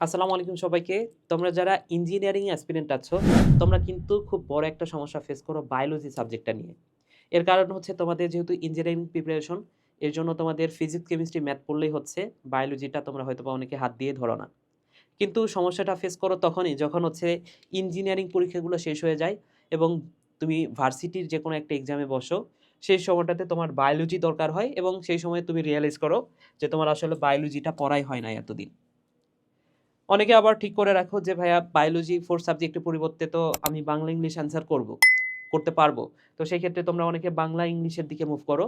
আসসালামু আলাইকুম সবাইকে। তোমরা যারা ইঞ্জিনিয়ারিং অ্যাসপিরেন্ট আছো, তোমরা কিন্তু খুব বড় একটা সমস্যা ফেস করো বায়োলজি সাবজেক্টটা নিয়ে। এর কারণ হচ্ছে তোমাদের যেহেতু ইঞ্জিনিয়ারিং প্রিপারেশন এর জন্য তোমাদের ফিজিক্স কেমিস্ট্রি ম্যাথ পড়লেই হচ্ছে বায়োলজিটা তোমরা হয়তো বা অনেকে হাত দিয়ে ধরো না। কিন্তু সমস্যাটা ফেস করো তখনই যখন হচ্ছে ইঞ্জিনিয়ারিং পরীক্ষাগুলো শেষ হয়ে যায় এবং তুমি ভার্সিটির যে কোনো একটা এক্সামে বসো, সেই সময়টাতে তোমার বায়োলজি দরকার হয় এবং সেই সময় তুমি রিয়েলাইজ করো যে তোমার আসলে বায়োলজিটা পড়াই হয় না এতদিন। অনেকে আবার ঠিক করে রাখো যে, ভাইয়া বায়োলজি ফোর সাবজেক্টের পরিবর্তে তো আমি বাংলা ইংলিশ অ্যান্সার করব, করতে পারব। তো সেই ক্ষেত্রে তোমরা অনেকে বাংলা ইংলিশের দিকে মুভ করো।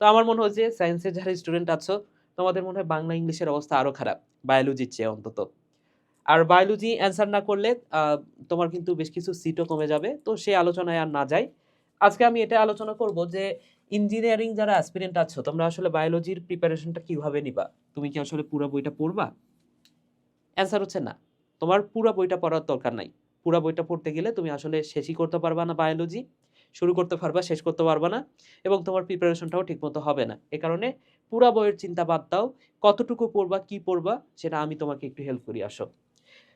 তো আমার মনে হয় যে সায়েন্সের যারা স্টুডেন্ট আছো, তোমাদের মনে হয় বাংলা ইংলিশের অবস্থা আরও খারাপ বায়োলজির চেয়ে অন্তত। আর বায়োলজি অ্যান্সার না করলে তোমার কিন্তু বেশ কিছু সিটও কমে যাবে। তো সেই আলোচনায় আর না যাই। আজকে আমি এটা আলোচনা করব যে ইঞ্জিনিয়ারিং যারা অ্যাসপিরেন্ট আছো, তোমরা আসলে বায়োলজির প্রিপারেশনটা কীভাবে নিবা? তুমি কি আসলে পুরো বইটা পড়বা? অ্যান্সার হচ্ছে না। তোমার পুরো বইটা পড়ার দরকার নাই। পুরো বইটা পড়তে গেলে তুমি আসলে শেষই করতে পারবা না বায়োলজি শুরু করতে পারবা, শেষ করতে পারবা না এবং তোমার প্রিপারেশনটাও ঠিকমতো হবে না। এ কারণে পুরা বইয়ের চিন্তা বাদ দাও, কতটুকু পড়বা, কি পড়বা, সেটা আমি তোমাকে একটু হেল্প করি, আসো।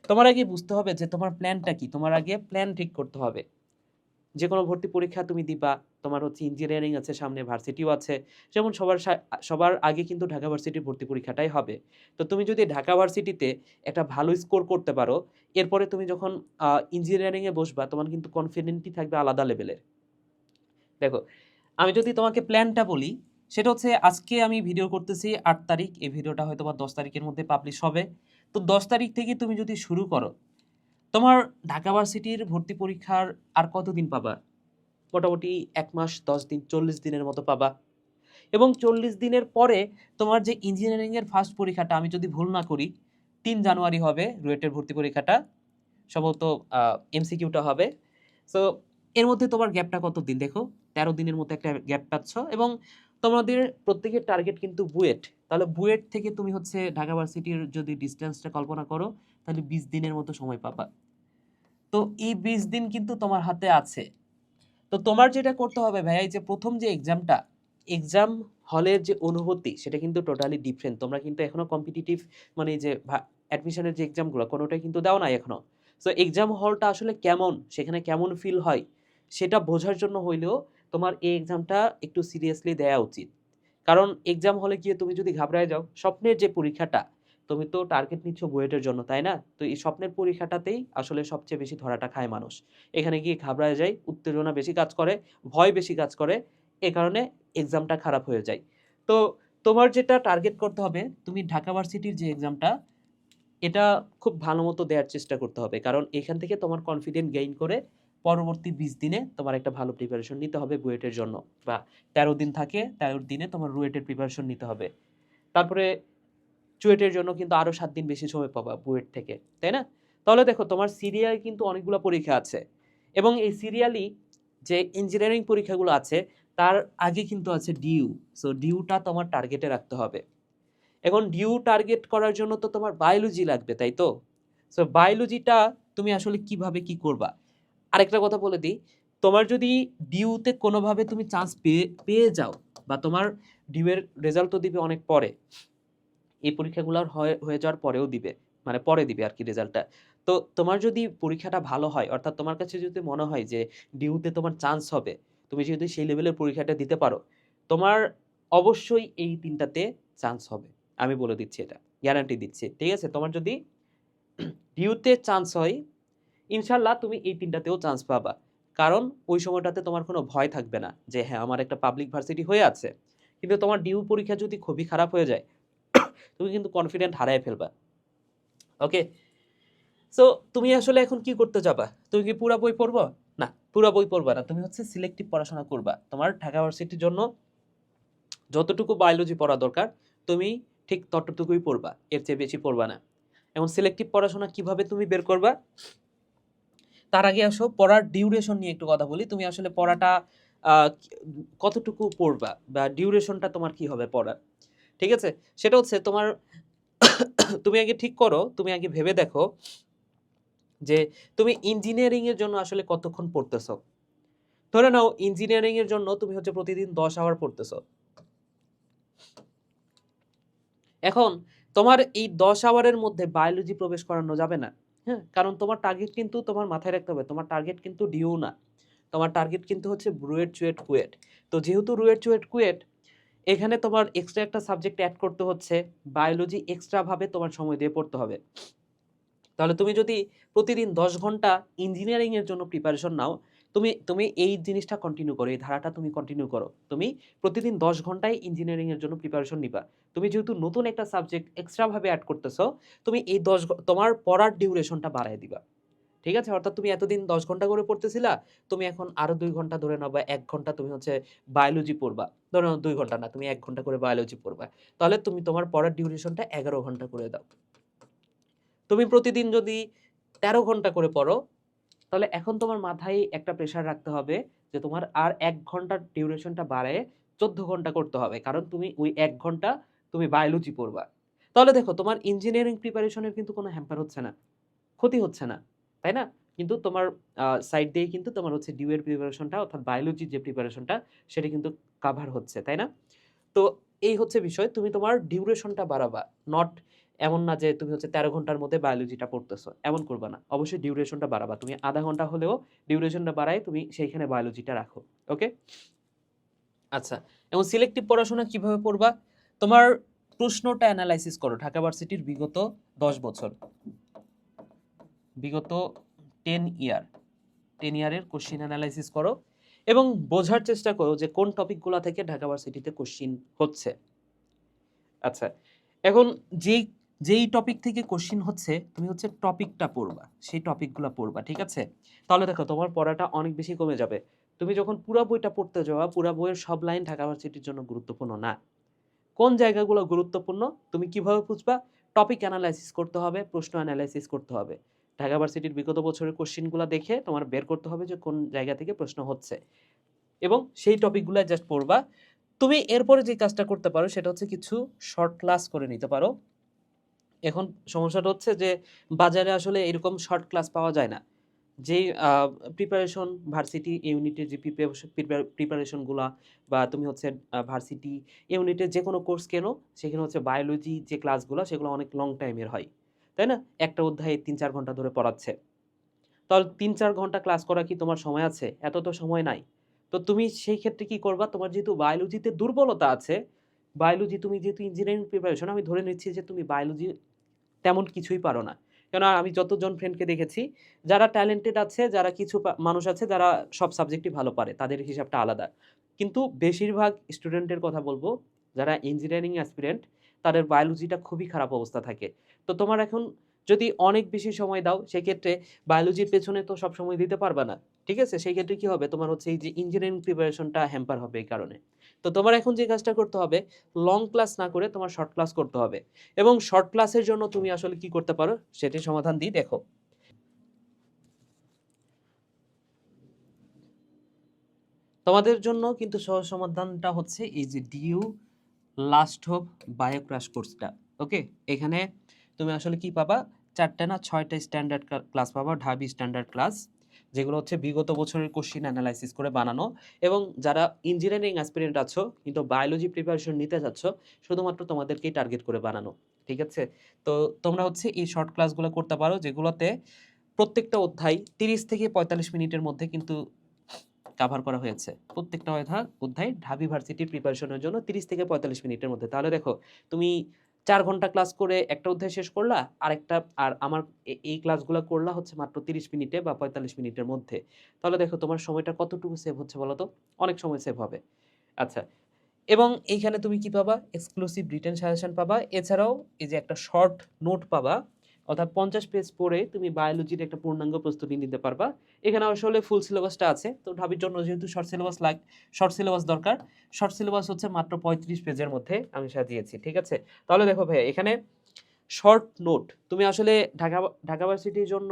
তোমার আগে বুঝতে হবে যে তোমার প্ল্যানটা কি? তোমার আগে প্ল্যান ঠিক করতে হবে। যে কোনো ভর্তি পরীক্ষা তুমি দিবা। তোমার হচ্ছে ইঞ্জিনিয়ারিং আছে, সামনে ভার্সিটিও আছে। যেমন সবার সবার আগে কিন্তু ঢাকা ভার্সিটির ভর্তি পরীক্ষাটাই হবে। তো তুমি যদি ঢাকা ভার্সিটিতে একটা ভালো স্কোর করতে পারো, এরপরে তুমি যখন ইঞ্জিনিয়ারিংয়ে বসবা, তোমার কিন্তু কনফিডেন্টই থাকবে আলাদা লেভেলের দেখো, আমি যদি তোমাকে প্ল্যানটা বলি, সেটা হচ্ছে আজকে আমি ভিডিও করতেছি আট তারিখ, এই ভিডিওটা হয়তো বা দশ তারিখের মধ্যে পাবলিশ হবে। তো দশ তারিখ থেকে তুমি যদি শুরু করো তোমার ঢাকা ভার্সিটির ভর্তি পরীক্ষার আর কতদিন পাবা? মোটামুটি এক মাস, দশ দিন, চল্লিশ দিনের মতো পাবা। এবং চল্লিশ দিনের পরে তোমার যে ইঞ্জিনিয়ারিংয়ের ফার্স্ট পরীক্ষাটা, আমি যদি ভুল না করি, তিন জানুয়ারি হবে রুয়েটের ভর্তি পরীক্ষাটা। সম্ভবত এমসিকিউটা হবে। সো এর মধ্যে তোমার গ্যাপটা কত দিন দেখো? তেরো দিনের মতো একটা গ্যাপ পাচ্ছ এবং তোমাদের প্রত্যেকের টার্গেট কিন্তু বুয়েট। তাহলে বুয়েট থেকে তুমি হচ্ছে ঢাকা ভার্সিটির যদি ডিস্টেন্সটা কল্পনা করো, তাহলে বিশ দিনের মতো সময় পাবা। তো এই বিশ দিন কিন্তু তোমার হাতে আছে। তো তোমার যেটা করতে হবে ভাইয়া, এই যে প্রথম যে এক্সামটা এক্সাম হলের যে অনুভূতি, সেটা কিন্তু টোটালি ডিফারেন্ট তোমরা কিন্তু এখনও কম্পিটিটিভ মানে যে অ্যাডমিশনের যে এক্সামগুলো কোনোটাই কিন্তু দাও নাই এখনও। সো এক্সাম হলটা আসলে কেমন, সেখানে কেমন ফিল হয়, সেটা বোঝার জন্য হইলেও তোমার এই এক্সামটা একটু সিরিয়াসলি দেওয়া উচিত। কারণ এক্সাম হলে গিয়ে তুমি যদি ঘাবড়ায় যাও, স্বপ্নের যে পরীক্ষাটা তুমি তো টার্গেট নিচ্ছ বুয়েটের জন্য, তাই না? তো এই স্বপ্নের পরীক্ষাটাতেই আসলে সবচেয়ে বেশি ধরাটা খায় মানুষ। এখানে গিয়ে ঘাবড়ায় যায়, উত্তেজনা বেশি কাজ করে, ভয় বেশি কাজ করে, এ কারণে এক্সামটা খারাপ হয়ে যায়। তো তোমার যেটা টার্গেট করতে হবে, তুমি ঢাকা ভার্সিটির যে এক্সামটা এটা খুব ভালো মতো দেওয়ার চেষ্টা করতে হবে। কারণ এখান থেকে তোমার কনফিডেন্ট গেইন করে পরবর্তী বিশ দিনে তোমার একটা ভালো প্রিপারেশন নিতে হবে বুয়েটের জন্য। বা তেরো দিন থাকে, তেরো দিনে তোমার রুয়েটের প্রিপারেশন নিতে হবে। তারপরে চুয়েটের জন্য কিন্তু আরও সাত দিন বেশি সময় পাবা বুয়েট থেকে, তাই না? তাহলে দেখো, তোমার সিরিয়াল কিন্তু অনেকগুলো পরীক্ষা আছে এবং এই সিরিয়ালি যে ইঞ্জিনিয়ারিং পরীক্ষাগুলো আছে, তার আগে কিন্তু আছে ডিউ। সো ডিউটা তোমার টার্গেটে রাখতে হবে। এখন ডিউ টার্গেট করার জন্য তো তোমার বায়োলজি লাগবে, তাই তো? সো বায়োলজিটা তুমি আসলে কীভাবে কি করবা? আরেকটা কথা বলে দিই, তোমার যদি ডিউতে কোনোভাবে তুমি চান্স পেয়ে পেয়ে যাও বা তোমার ডিউয়ের রেজাল্ট তো দিবে অনেক পরে এই পরীক্ষাগুলোর হয়ে হয়ে যাওয়ার পরেও দিবে মানে পরে দিবে আর কি রেজাল্টটা তো তোমার যদি পরীক্ষাটা ভালো হয়, অর্থাৎ তোমার কাছে যদি মনে হয় যে ডিউতে তোমার চান্স হবে, তুমি যদি সেই লেভেলের পরীক্ষাটা দিতে পারো, তোমার অবশ্যই এই তিনটাতে চান্স হবে। আমি বলে দিচ্ছি এটা গ্যারান্টি দিচ্ছি। ঠিক আছে? তোমার যদি ডিউতে চান্স হয় ইনশাল্লাহ তুমি এই তিনটাতেও চান্স পাবা। কারণ ওই সময়টাতে তোমার কোনো ভয় থাকবে না যে হ্যাঁ আমার একটা পাবলিক ভার্সিটি হয়ে আছে। কিন্তু তোমার ডিউ পরীক্ষা যদি খুবই খারাপ হয়ে যায় তুমি কিন্তু কনফিডেন্ট হারায় ফেলবা। ওকে সো তুমি আসলে এখন কি করতে যাবা? তুমি কি পুরা বই পড়ব? না, পুরা বই পড়বা না। তুমি হচ্ছে সিলেক্টিভ পড়াশোনা করবা। তোমার ঢাকা ভার্সিটির জন্য যতটুকু বায়োলজি পড়া দরকার, তুমি ঠিক ততটুকুই পড়বা। এর চেয়ে বেশি পড়বা না। এখন সিলেক্টিভ পড়াশোনা কীভাবে তুমি বের করবা? তার আগে আসো, পড়ার ডিউরেশন নিয়ে একটু কথা বলি। তুমি আসলে পড়াটা কতটুকু পড়বা বা ডিউরেশনটা তোমার কি হবে পড়ার? ঠিক আছে সেটা হচ্ছে তোমার তুমি আগে ঠিক করো তুমি আগে ভেবে দেখো যে তুমি ইঞ্জিনিয়ারিং এর জন্য আসলে কতক্ষণ পড়তেছো ধরে নাও ইঞ্জিনিয়ারিং এর জন্য তুমি হচ্ছে প্রতিদিন দশ আওয়ার পড়তেছো এখন তোমার এই ১০ আওয়ারের মধ্যে বায়োলজি প্রবেশ করানো যাবে না। হ্যাঁ? কারণ তোমার টার্গেট কিন্তু তোমার মাথায় রাখতে হবে। তোমার টার্গেট কিন্তু ডিউ না। তোমার টার্গেট কিন্তু হচ্ছে রুয়েট চুয়েট, কুয়েট। তো যেহেতু রুয়েট, চুয়েট, কুয়েট এখানে তোমার এক্সট্রা একটা সাবজেক্ট অ্যাড করতে হচ্ছে। বায়োলজি এক্সট্রা ভাবে তোমার সময় দিয়ে পড়তে হবে। তাহলে তুমি যদি প্রতিদিন ১০ ঘণ্টা ইঞ্জিনিয়ারিং এর জন্য প্রিপারেশন নাও, তুমি তুমি এই জিনিসটা কন্টিনিউ করো। এই ধারাটা তুমি কন্টিনিউ করো। তুমি প্রতিদিন ১০ ঘন্টায় ইঞ্জিনিয়ারিং এর জন্য প্রিপারেশন নিবা। তুমি যেহেতু নতুন একটা সাবজেক্ট এক্সট্রা ভাবে এড করতেছো, তুমি এই ১০ ঘ তোমার পড়ার ডিউরেশনটা বাড়ায় দিবা। ঠিক আছে? অর্থাৎ তুমি এতদিন ১০ ঘণ্টা করে পড়তেছিলা, তুমি এখন আরও দুই ঘণ্টা ধরে নাও বা ১ ঘণ্টা তুমি হচ্ছে বায়োলজি পড়বা। ধরে নাও ২ ঘণ্টা না, তুমি এক ঘণ্টা করে বায়োলজি পড়বা। তাহলে তুমি তোমার পড়ার ডিউরেশনটা ১১ ঘণ্টা করে দাও। তুমি প্রতিদিন যদি ১৩ ঘণ্টা করে পড়ো, তাহলে এখন তোমার মাথায় একটা প্রেশার রাখতে হবে যে তোমার আর এক ঘণ্টার ডিউরেশনটা বাড়ায়ে ১৪ ঘণ্টা করতে হবে। কারণ তুমি ওই এক ঘণ্টা তুমি বায়োলজি পড়বা। তাহলে দেখো তোমার ইঞ্জিনিয়ারিং প্রিপারেশন এর কিন্তু কোনো হ্যাম্পার হচ্ছে না। ক্ষতি হচ্ছে না। তাই না? কিন্তু তোমার সাইড দিয়ে কিন্তু তোমার হচ্ছে ডিউ এর প্রিপারেশনটা অর্থাৎ বায়োলজির যে প্রিপারেশনটা সেটা কিন্তু কাভার হচ্ছে। তাই না? তো এই হচ্ছে বিষয়। তুমি তোমার ডিউরেশনটা বাড়াবা। নট এমন না যে তুমি হচ্ছে ১৩ ঘণ্টার মধ্যে বায়োলজিটা পড়তেছো। এমন করবা না। অবশ্যই ডিউরেশনটা বাড়াবা। তুমি আধা ঘণ্টা হলেও ডিউরেশনটা বাড়ায় তুমি সেইখানে বায়োলজিটা রাখো। ওকে? আচ্ছা। এবং সিলেক্টিভ পড়াশোনা কীভাবে পড়বা? তোমার প্রশ্নটা এনালাইসিস করো। ঢাকা ভার্সিটির বিগত ১০ বছর। বিগত 10 ইয়ার 10 ইয়ারের কোয়েশ্চেন এনালাইসিস করো এবং বোঝার চেষ্টা করো যে কোন টপিকগুলা থেকে ঢাকা ভার্সিটিতে কোয়েশ্চেন হচ্ছে। আচ্ছা। এখন যেই যেই টপিক থেকে কোয়েশ্চেন হচ্ছে, তুমি হচ্ছে টপিকটা পড়বা। সেই টপিকগুলা পড়বা। ঠিক আছে? তাহলে দেখো তোমার পড়াটা অনেক বেশি কমে যাবে। তুমি যখন পুরা বইটা পড়তে যাবা, পুরা বইয়ের সব লাইন ঢাকা ভার্সিটির জন্য গুরুত্বপূর্ণ না। কোন জায়গাগুলো গুরুত্বপূর্ণ? তুমি কীভাবে বুঝবা? টপিক এনালাইসিস করতে হবে, প্রশ্ন এনালাইসিস করতে হবে। ঢাকা ভার্সিটির বিগত বছরের কোয়েশ্চেনগুলা দেখে তোমার বের করতে হবে যে কোন জায়গা থেকে প্রশ্ন হচ্ছে। এবং সেই টপিকগুলা জাস্ট পড়বা। তুমি এরপরে যে কাজটা করতে পারো সেটা হচ্ছে কিছু শর্ট ক্লাস করে নিতে পারো। এখন সমস্যাটা হচ্ছে যে বাজারে আসলে এরকম শর্ট ক্লাস পাওয়া যায় না। আ প্রিপারেশন ভার্সিটি ইউনিটের যে প্রিপারেশ প্রিপার প্রিপারেশনগুলা বা তুমি হচ্ছে ভার্সিটি ইউনিটের যে কোনো কোর্স কেনো, সেখানে হচ্ছে বায়োলজি যে ক্লাসগুলো সেগুলো অনেক লং টাইমের হয়। তাই না? একটা অধ্যায়ে ৩-৪ ঘণ্টা ধরে পড়াচ্ছে। তাহলে ৩-৪ ঘণ্টা ক্লাস করা কি তোমার সময় আছে? এত তো সময় নাই। তো তুমি সেই ক্ষেত্রে কি করবা? তোমার যেহেতু বায়োলজিতে দুর্বলতা আছে, বায়োলজি তুমি যেহেতু ইঞ্জিনিয়ারিং প্রিপারেশন আমি ধরে নিচ্ছি যে তুমি বায়োলজি তেমন কিছুই পারো না। কেননা আমি যতজন ফ্রেন্ডকে দেখেছি, যারা ট্যালেন্টেড আছে, যারা কিছু মানুষ আছে যারা সব সাবজেক্টই ভালো পারে। তাদের হিসাবটা আলাদা। কিন্তু বেশিরভাগ স্টুডেন্টের কথা বলব যারা ইঞ্জিনিয়ারিং অ্যাসপিরেন্ট তাদের বায়োলজিটা খুবই খারাপ অবস্থা থাকে। তো তোমার এখন যদি অনেক বেশি সময় দাও, সেক্ষেত্রে বায়োলজির পেছনে তো সবসময় দিতে পারবা না। ঠিক আছে? সেই ক্ষেত্রে কি হবে? তোমার হচ্ছে এই যে ইঞ্জিনিয়ারিং প্রিপারেশনটা হ্যাম্পার হবে এই কারণে। তো তোমার এখন যে কাজটা করতে হবে, লং ক্লাস না করে তোমার শর্ট ক্লাস করতে হবে। এবং শর্ট ক্লাসের জন্য তুমি আসলে কি করতে পারো? সেটি সমাধান দিই দেখো। তোমাদের জন্য কিন্তু সহজ সমাধানটা হচ্ছে এই যে DU last hope bio crash কোর্সটা। ওকে? এখানে তুমি আসলে কি পাবা? ৪ টা না ৬ টা স্ট্যান্ডার্ড ক্লাস পাবা, ঢাবি স্ট্যান্ডার্ড ক্লাস। যেগুলো হচ্ছে বিগত বছরের কোয়েশ্চেন এনালাইসিস করে বানানো এবং যারা ইঞ্জিনিয়ারিং অ্যাসপিরেন্ট আছো কিন্তু বায়োলজি প্রিপারেশন নিতে চাচ্ছ, শুধুমাত্র তোমাদেরকেই টার্গেট করে বানানো। ঠিক আছে? তো তোমরা হচ্ছে এই শর্ট ক্লাসগুলো করতে পারো যেগুলোতে প্রত্যেকটা অধ্যায় ৩০ থেকে ৪৫ মিনিটের মধ্যে কিন্তু কাভার করা হয়েছে। প্রত্যেকটা অধ্যা অধ্যায় ঢাবি ভার্সিটির প্রিপারেশনের জন্য ৩০ থেকে ৪৫ মিনিটের মধ্যে। তাহলে দেখো তুমি চার ঘণ্টা ক্লাস করে একটা অধ্যায় শেষ করলা, আরেকটা আর আমার এই ক্লাসগুলা করলা হচ্ছে মাত্র ৩০ মিনিটে বা ৪৫ মিনিটের মধ্যে। তাহলে দেখো তোমার সময়টা কতটুকু সেভ হচ্ছে বলো তো? অনেক সময় সেভ হবে। আচ্ছা। এবং এইখানে তুমি কি পাবা? এক্সক্লুসিভ রিটেন সাজেশন পাবা। এছাড়াও এই যে একটা শর্ট নোট পাবা। অর্থাৎ ৫০ পেজ পড়ে তুমি বায়োলজির একটা পূর্ণাঙ্গ প্রস্তুতি নিতে পারবা। এখানে আসলে ফুল সিলেবাসটা আছে। তো ঢাবির জন্য যেহেতু শর্ট সিলেবাস লাগ শর্ট সিলেবাস দরকার, শর্ট সিলেবাস হচ্ছে মাত্র ৩৫ পেজের মধ্যে আমি সাজিয়েছি। ঠিক আছে? তাহলে দেখো ভাইয়া এখানে শর্ট নোট তুমি আসলে ঢাকা ঢাকা ভার্সিটির জন্য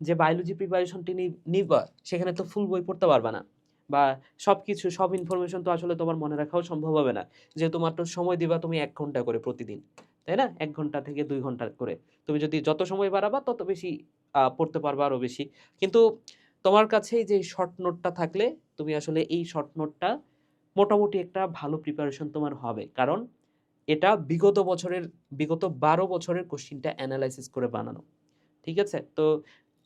যে বায়োলজি প্রিপারেশনটি নিবা, সেখানে তো ফুল বই পড়তে পারবা না। বা সবকিছু সব ইনফরমেশন তো আসলে তোমার মনে রাখাও সম্ভব হবে না। যেহেতু মাত্র সময় দিবা তুমি এক ঘণ্টা করে প্রতিদিন। তাই না? এক ঘণ্টা থেকে দুই ঘণ্টা করে। তুমি যদি যত সময় বাড়াবা, তত বেশি পড়তে পারবা আরও বেশি। কিন্তু তোমার কাছে যে শর্ট নোটটা থাকলে, তুমি আসলে এই শর্ট নোটটা মোটামুটি একটা ভালো প্রিপারেশন তোমার হবে। কারণ এটা বিগত বছরের, বিগত ১২ বছরের কোশ্চেনটা এনালাইসিস করে বানানো। ঠিক আছে? তো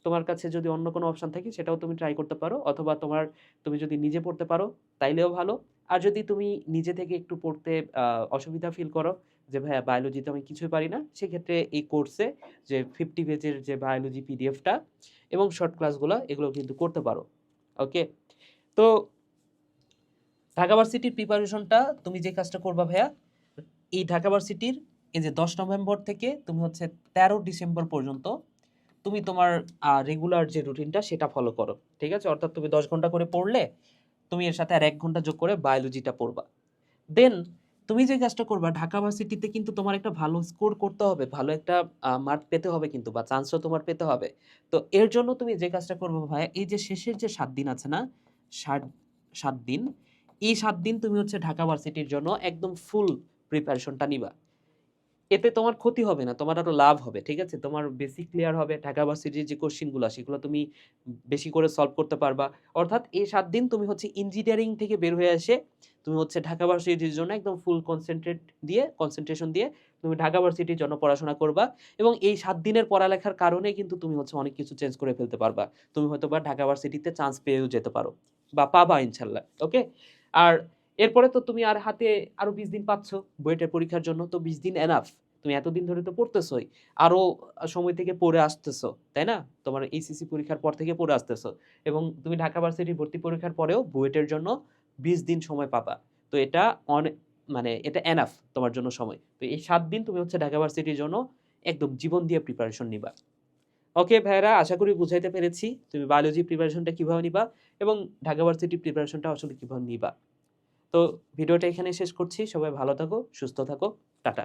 তোমার কাছে যদি অন্য কোনো অপশন থাকে, সেটাও তুমি ট্রাই করতে পারো অথবা তোমার, তুমি যদি নিজে পড়তে পারো, তাইলেও ভালো। আর যদি তুমি নিজে থেকে একটু পড়তে অসুবিধা ফিল করো যে ভাইয়া বায়োলজিতে আমি কিছুই পারি না, সেক্ষেত্রে এই কোর্সে যে 50 পেজের যে বায়োলজি পিডিএফটা এবং শর্ট ক্লাসগুলা এগুলো কিন্তু করতে পারো। ওকে? তো ঢাকা ভার্সিটির প্রিপারেশনটা তুমি যে কাজটা করবা ভাইয়া, এই ঢাকা ভার্সিটির এই যে ১০ নভেম্বর থেকে তুমি হচ্ছে ১৩ ডিসেম্বর পর্যন্ত তুমি তোমার রেগুলার যে রুটিনটা সেটা ফলো করো। ঠিক আছে? অর্থাৎ তুমি ১০ ঘণ্টা করে পড়লে, তুমি এর সাথে আর এক ঘণ্টা যোগ করে বায়োলজিটা পড়বা। দেন তুমি যে কাজটা করবা ঢাকা ভার্সিটিতে কিন্তু তোমার একটা ভালো স্কোর করতে হবে। ভালো একটা মার্ক পেতে হবে কিন্তু বা চান্সও তোমার পেতে হবে। তো এর জন্য তুমি যে কাজটা করবা ভাইয়া, এই যে শেষের যে সাত দিন আছে না? সাত সাত দিন, এই সাত দিন তুমি হচ্ছে ঢাকা ভার্সিটির জন্য একদম ফুল প্রিপারেশনটা নিবা। এতে তোমার ক্ষতি হবে না, তোমার আরও লাভ হবে। ঠিক আছে? তোমার বেসিক ক্লিয়ার হবে। ঢাকা ভার্সিটির যে কোশ্চেনগুলা সেগুলো তুমি বেশি করে সলভ করতে পারবা। অর্থাৎ এই সাত দিন তুমি হচ্ছে ইঞ্জিনিয়ারিং থেকে বের হয়ে এসে তুমি হচ্ছে ঢাকা ভার্সিটির জন্য একদম ফুল কনসেন্ট্রেট দিয়ে কনসেন্ট্রেশন দিয়ে তুমি ঢাকা ভার্সিটির জন্য পড়াশোনা করবা এবং এই সাত দিনের পড়ালেখার কারণে কিন্তু তুমি হচ্ছে অনেক কিছু চেঞ্জ করে ফেলতে পারবা। তুমি হয়তো বা ঢাকা ভার্সিটিতে চান্স পেয়েও যেতে পারো বা পাবা ইনশাল্লাহ ওকে? আর এরপরে তো তুমি আর হাতে আরও ২০ দিন পাচ্ছ বুয়েটের পরীক্ষার জন্য। তো ২০ দিন এনাফ। তুমি এতদিন ধরে তো পড়তেছই। আরও সময় থেকে পড়ে আসতেছো। তাই না? তোমার এইচএসসি পরীক্ষার পর থেকে পড়ে আসতেছো এবং তুমি ঢাকা ভার্সিটির ভর্তি পরীক্ষার পরেও বুয়েটের জন্য ২০ দিন সময় পাবা। তো এটা অনে মানে এটা এনাফ তোমার জন্য সময়। তো এই সাত দিন তুমি হচ্ছে ঢাকা ভার্সিটির জন্য একদম জীবন দিয়ে প্রিপারেশন নিবা। ওকে ভাইরা আশা করি বুঝাইতে পেরেছি। তুমি বায়োলজি প্রিপারেশনটা কীভাবে নিবা এবং ঢাকা ভার্সিটির প্রিপারেশনটা আসলে কীভাবে নিবা। তো ভিডিওটা এখানে শেষ করছি। সবাই ভালো থাকো, সুস্থ থাকো। টাটা।